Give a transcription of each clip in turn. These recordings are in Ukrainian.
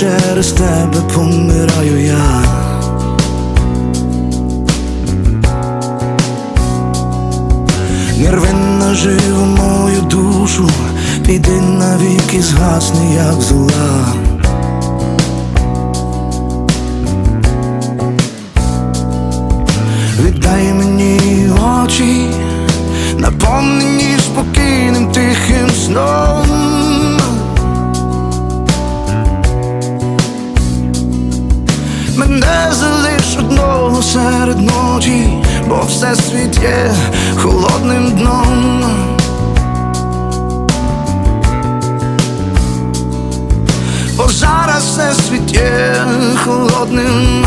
через тебе помираю я. Нервинна живу мою душу, піди навіки згасни, як зла. Віддай мені очі, наповнені спокійним тихим сном. Серед ночі, бо все світ є холодним дном. Бо зараз все світ є холодним.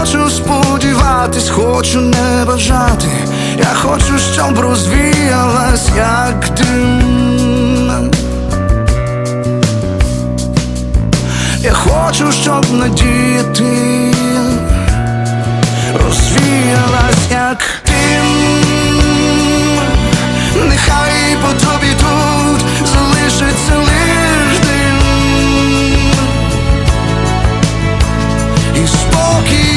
хочу сподіватись, хочу не бажати. Я хочу, щоб розвіялась, як дим. Я хочу, щоб надіяти, розвіялась, як дим. Нехай по тобі тут залишиться лиш дим І спокій